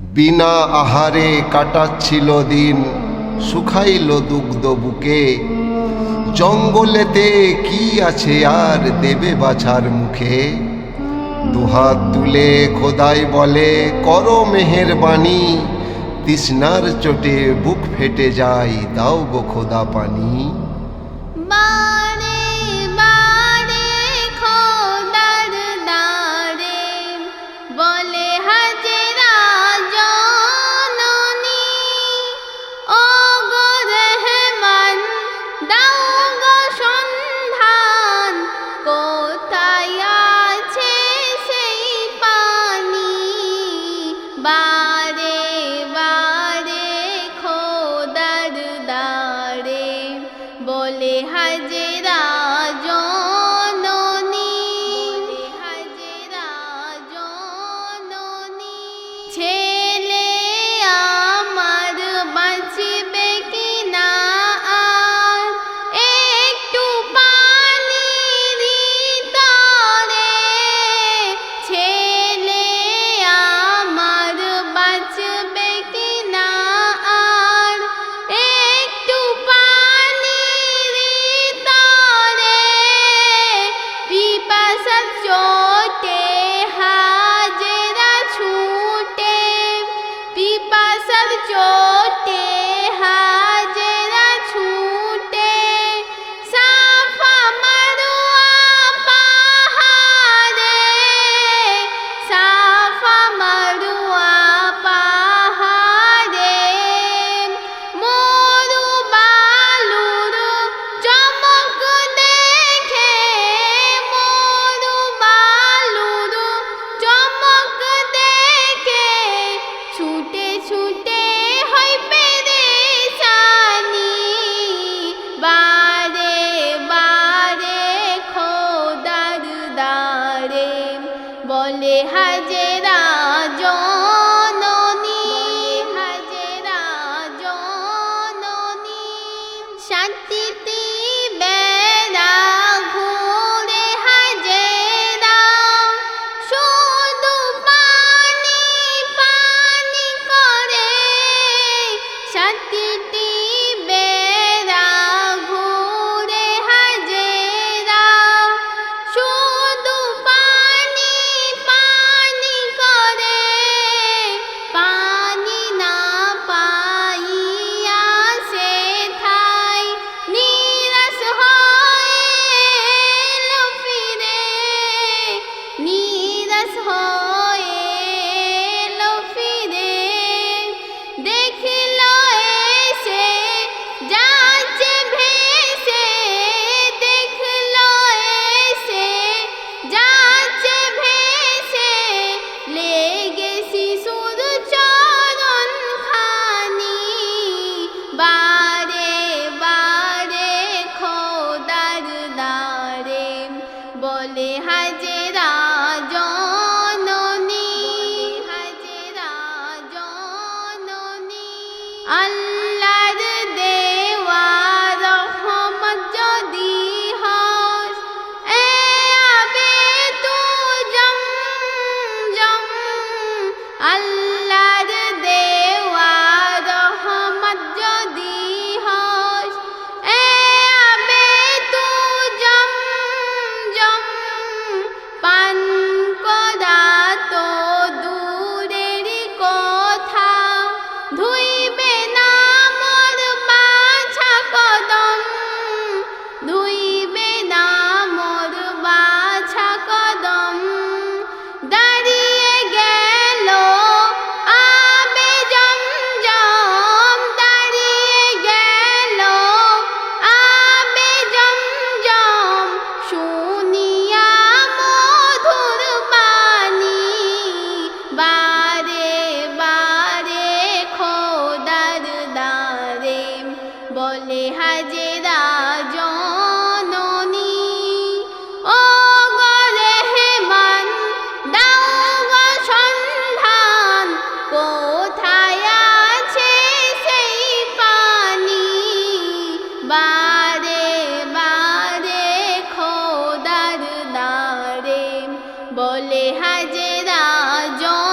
বিনা আহারে কাটাচ্ছিল দিন, শুকাইল দুগ্ধ বুকে। জঙ্গলেতে কি আছে আর দেবে বাছার মুখে? দুহাত তুলে খোদাই বলে, করো মেহের বাণী তৃষ্ণার চোটে বুক ফেটে যায়, দাও গো খোদা পানি। ছে দিতে أن 你还记得吗